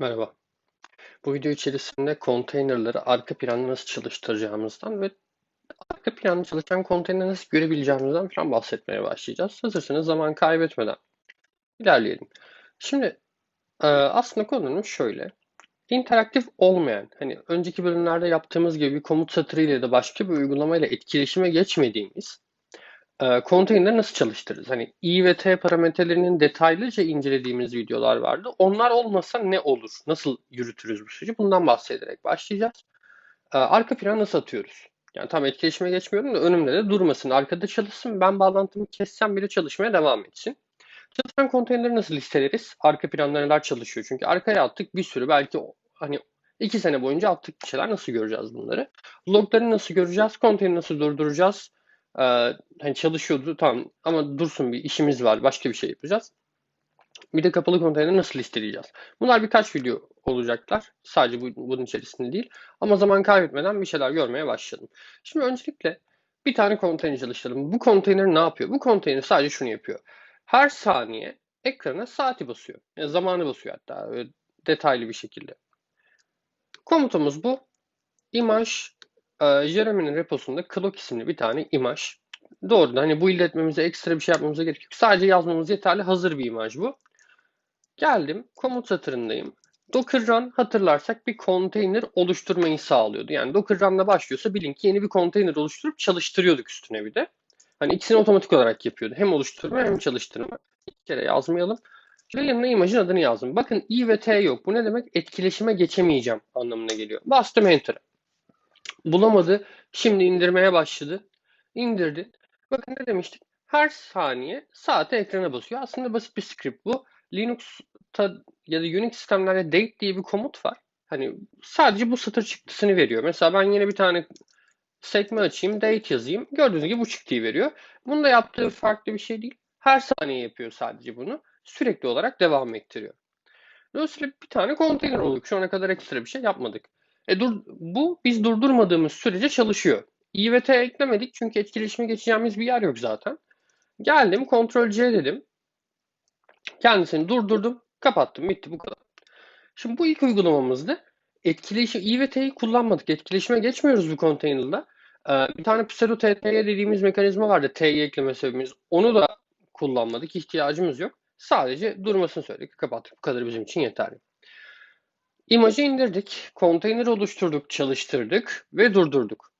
Merhaba. Bu video içerisinde konteynerları arka planda nasıl çalıştıracağımızdan ve arka planda çalışan konteyneri nasıl görebileceğimizden falan bahsetmeye başlayacağız. Hazırsanız zaman kaybetmeden ilerleyelim. Şimdi e, aslında konumuz şöyle. İnteraktif olmayan, hani önceki bölümlerde yaptığımız gibi komut satırıyla ya da başka bir uygulamayla etkileşime geçmediğimiz konteyneri nasıl çalıştırırız? Hani i ve t parametrelerinin detaylıca incelediğimiz videolar vardı. Onlar olmasa ne olur? Nasıl yürütürüz bu süreci? Bundan bahsederek başlayacağız. E, arka plan nasıl atıyoruz? Yani tam etkileşime geçmiyorum da önümde de durmasın. Arkada çalışsın. Ben bağlantımı kessem bile çalışmaya devam etsin. Çalışan konteynerleri nasıl listeleriz? Arka planda neler çalışıyor? Çünkü arkaya attık bir sürü belki hani iki sene boyunca attık bir şeyler nasıl göreceğiz bunları? Logları nasıl göreceğiz? Konteyneri nasıl durduracağız? Ee, hani çalışıyordu tamam ama dursun bir işimiz var başka bir şey yapacağız. Bir de kapalı konteyneri nasıl listeleyeceğiz? Bunlar birkaç video olacaklar. Sadece bu, bunun içerisinde değil. Ama zaman kaybetmeden bir şeyler görmeye başladım. Şimdi öncelikle bir tane konteyner çalıştıralım. Bu konteyner ne yapıyor? Bu konteyner sadece şunu yapıyor. Her saniye ekrana saati basıyor. Yani zamanı basıyor hatta detaylı bir şekilde. Komutumuz bu. Image e, Jeremy'nin reposunda clock isimli bir tane imaj. Doğru. Hani bu etmemize ekstra bir şey yapmamıza gerek yok. Sadece yazmamız yeterli. Hazır bir imaj bu. Geldim. Komut satırındayım. Docker Run hatırlarsak bir konteyner oluşturmayı sağlıyordu. Yani Docker Run'la başlıyorsa bilin ki yeni bir konteyner oluşturup çalıştırıyorduk üstüne bir de. Hani ikisini otomatik olarak yapıyordu. Hem oluşturma hem çalıştırma. İki kere yazmayalım. Ve yanına imajın adını yazdım. Bakın i ve t yok. Bu ne demek? Etkileşime geçemeyeceğim anlamına geliyor. Bastım Enter'a. Bulamadı. Şimdi indirmeye başladı. İndirdi. Bakın ne demiştik? Her saniye saate ekrana basıyor. Aslında basit bir script bu. Linux'ta ya da Unix sistemlerde date diye bir komut var. Hani sadece bu satır çıktısını veriyor. Mesela ben yine bir tane sekme açayım, date yazayım. Gördüğünüz gibi bu çıktıyı veriyor. Bunu da yaptığı farklı bir şey değil. Her saniye yapıyor sadece bunu. Sürekli olarak devam ettiriyor. Dolayısıyla bir tane konteyner olduk. Şu ana kadar ekstra bir şey yapmadık. E dur, bu biz durdurmadığımız sürece çalışıyor. i ve t eklemedik çünkü etkileşime geçeceğimiz bir yer yok zaten. Geldim Ctrl C dedim. Kendisini durdurdum. Kapattım. Bitti bu kadar. Şimdi bu ilk uygulamamızda etkileşim i ve t'yi kullanmadık. Etkileşime geçmiyoruz bu konteynerda. Ee, bir tane pseudo TT'ye dediğimiz mekanizma vardı. T'yi ekleme sebebimiz. Onu da kullanmadık. ihtiyacımız yok. Sadece durmasını söyledik. Kapattık. Bu kadar bizim için yeterli. İmajı indirdik, konteyneri oluşturduk, çalıştırdık ve durdurduk.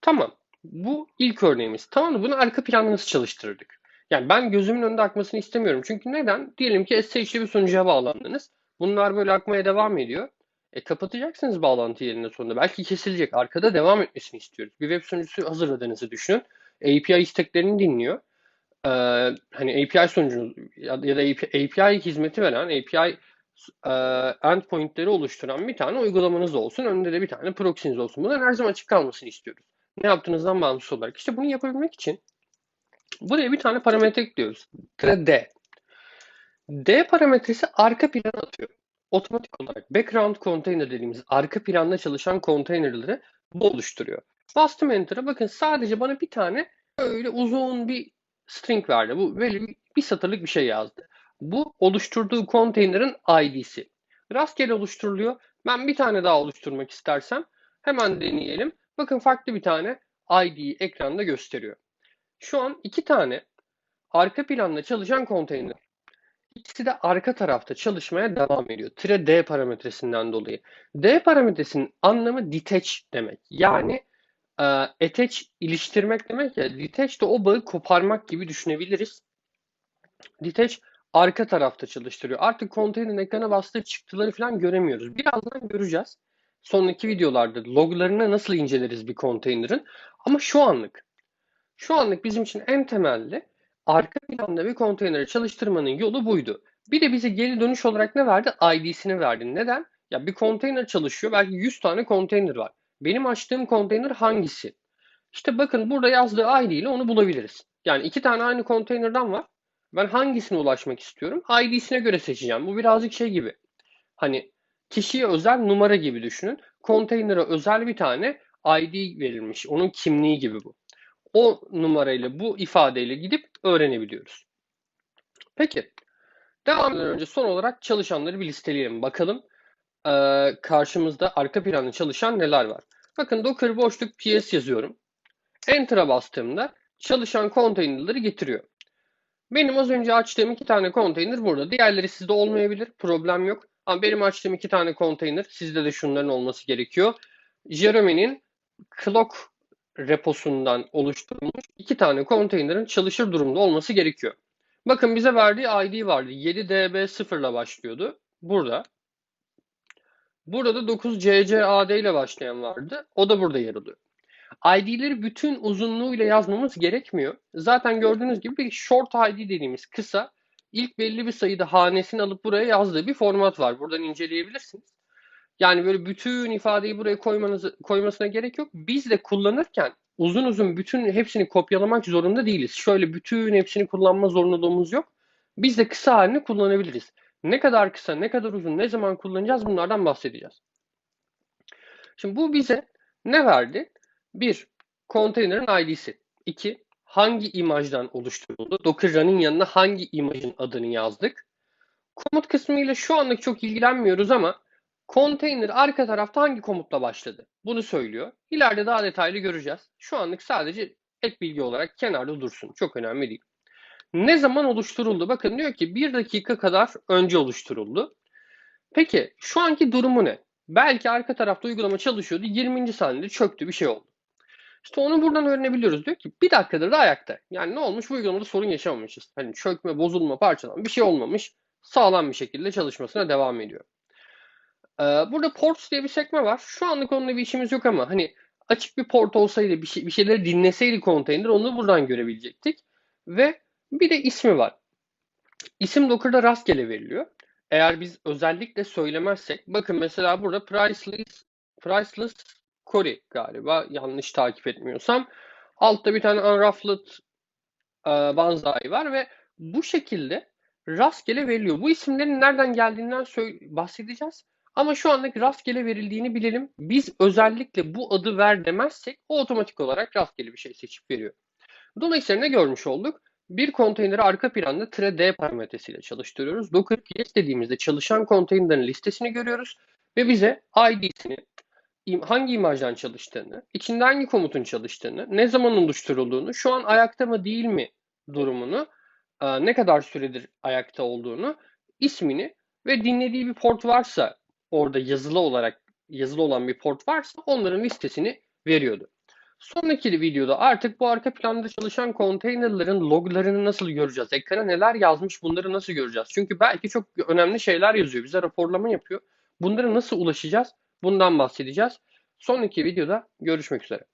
Tamam. Bu ilk örneğimiz. Tamam? Bunu arka planda nasıl çalıştırdık? Yani ben gözümün önünde akmasını istemiyorum. Çünkü neden? Diyelim ki SSH'li bir sunucuya bağlandınız. Bunlar böyle akmaya devam ediyor. E kapatacaksınız bağlantı yerinde sonunda. Belki kesilecek. Arkada devam etmesini istiyoruz. Bir web sunucusu hazırladığınızı düşünün. API isteklerini dinliyor. Ee, hani API sunucunuz ya da API, hizmeti veren, API endpointleri oluşturan bir tane uygulamanız olsun. Önünde de bir tane proxy'niz olsun. Bunların her zaman açık kalmasını istiyoruz. Ne yaptığınızdan bağımsız olarak. İşte bunu yapabilmek için buraya bir tane parametre ekliyoruz. D. D parametresi arka plan atıyor. Otomatik olarak background container dediğimiz arka planda çalışan konteynerleri bu oluşturuyor. Bastım Enter'a bakın sadece bana bir tane öyle uzun bir string verdi. Bu böyle bir satırlık bir şey yazdı. Bu oluşturduğu konteynerin ID'si. Rastgele oluşturuluyor. Ben bir tane daha oluşturmak istersem hemen deneyelim. Bakın farklı bir tane ID'yi ekranda gösteriyor. Şu an iki tane arka planda çalışan konteyner. İkisi de arka tarafta çalışmaya devam ediyor. Tire D parametresinden dolayı. D parametresinin anlamı detach demek. Yani e, attach iliştirmek demek ya. Detach de o bağı koparmak gibi düşünebiliriz. Detach arka tarafta çalıştırıyor. Artık konteynerin ekrana bastığı çıktıları falan göremiyoruz. Birazdan göreceğiz. Sonraki videolarda loglarını nasıl inceleriz bir konteynerin. Ama şu anlık, şu anlık bizim için en temelli arka planda bir konteyneri çalıştırmanın yolu buydu. Bir de bize geri dönüş olarak ne verdi? ID'sini verdi. Neden? Ya bir konteyner çalışıyor. Belki 100 tane konteyner var. Benim açtığım konteyner hangisi? İşte bakın burada yazdığı ID ile onu bulabiliriz. Yani iki tane aynı konteynerden var. Ben hangisine ulaşmak istiyorum? ID'sine göre seçeceğim. Bu birazcık şey gibi. Hani kişiye özel numara gibi düşünün. Konteynere özel bir tane ID verilmiş. Onun kimliği gibi bu. O numarayla bu ifadeyle gidip öğrenebiliyoruz. Peki. Devam eden önce son olarak çalışanları bir listeleyelim. Bakalım e, karşımızda arka planda çalışan neler var? Bakın Docker boşluk ps yazıyorum. Enter'a bastığımda çalışan konteynerleri getiriyor. Benim az önce açtığım iki tane konteyner burada. Diğerleri sizde olmayabilir. Problem yok. Ama benim açtığım iki tane konteyner sizde de şunların olması gerekiyor. Jeremy'nin clock reposundan oluşturulmuş iki tane konteynerin çalışır durumda olması gerekiyor. Bakın bize verdiği ID vardı. 7DB0 ile başlıyordu. Burada. Burada da 9CCAD ile başlayan vardı. O da burada yer alıyor. ID'leri bütün uzunluğuyla yazmamız gerekmiyor. Zaten gördüğünüz gibi bir short ID dediğimiz kısa ilk belli bir sayıda hanesini alıp buraya yazdığı bir format var. Buradan inceleyebilirsiniz. Yani böyle bütün ifadeyi buraya koymanızı, koymasına gerek yok. Biz de kullanırken uzun uzun bütün hepsini kopyalamak zorunda değiliz. Şöyle bütün hepsini kullanma zorunluluğumuz yok. Biz de kısa halini kullanabiliriz. Ne kadar kısa, ne kadar uzun, ne zaman kullanacağız bunlardan bahsedeceğiz. Şimdi bu bize ne verdi? 1. Konteynerin ID'si. 2. Hangi imajdan oluşturuldu? Docker yanına hangi imajın adını yazdık? Komut kısmıyla şu anlık çok ilgilenmiyoruz ama konteyner arka tarafta hangi komutla başladı? Bunu söylüyor. İleride daha detaylı göreceğiz. Şu anlık sadece ek bilgi olarak kenarda dursun. Çok önemli değil. Ne zaman oluşturuldu? Bakın diyor ki 1 dakika kadar önce oluşturuldu. Peki şu anki durumu ne? Belki arka tarafta uygulama çalışıyordu. 20. saniyede çöktü bir şey oldu. İşte onu buradan öğrenebiliyoruz. Diyor ki bir dakikadır da ayakta. Yani ne olmuş? Bu uygulamada sorun yaşamamışız. Hani çökme, bozulma, parçalanma bir şey olmamış. Sağlam bir şekilde çalışmasına devam ediyor. Ee, burada ports diye bir sekme var. Şu anlık onunla bir işimiz yok ama hani açık bir port olsaydı bir, şey, bir şeyleri dinleseydi konteyner onu buradan görebilecektik. Ve bir de ismi var. İsim Docker'da rastgele veriliyor. Eğer biz özellikle söylemezsek, bakın mesela burada priceless, priceless Corey galiba yanlış takip etmiyorsam. Altta bir tane unruffled e, banzai var ve bu şekilde rastgele veriliyor. Bu isimlerin nereden geldiğinden bahsedeceğiz. Ama şu andaki rastgele verildiğini bilelim. Biz özellikle bu adı ver demezsek o otomatik olarak rastgele bir şey seçip veriyor. Dolayısıyla ne görmüş olduk? Bir konteyneri arka planda -d parametresiyle çalıştırıyoruz. Docker ps dediğimizde çalışan konteynerin listesini görüyoruz ve bize ID'sini, hangi imajdan çalıştığını, içinde hangi komutun çalıştığını, ne zaman oluşturulduğunu, şu an ayakta mı değil mi durumunu, ne kadar süredir ayakta olduğunu, ismini ve dinlediği bir port varsa orada yazılı olarak yazılı olan bir port varsa onların listesini veriyordu. Sonraki videoda artık bu arka planda çalışan konteynerların loglarını nasıl göreceğiz? Ekrana neler yazmış bunları nasıl göreceğiz? Çünkü belki çok önemli şeyler yazıyor. Bize raporlama yapıyor. Bunlara nasıl ulaşacağız? Bundan bahsedeceğiz. Sonraki videoda görüşmek üzere.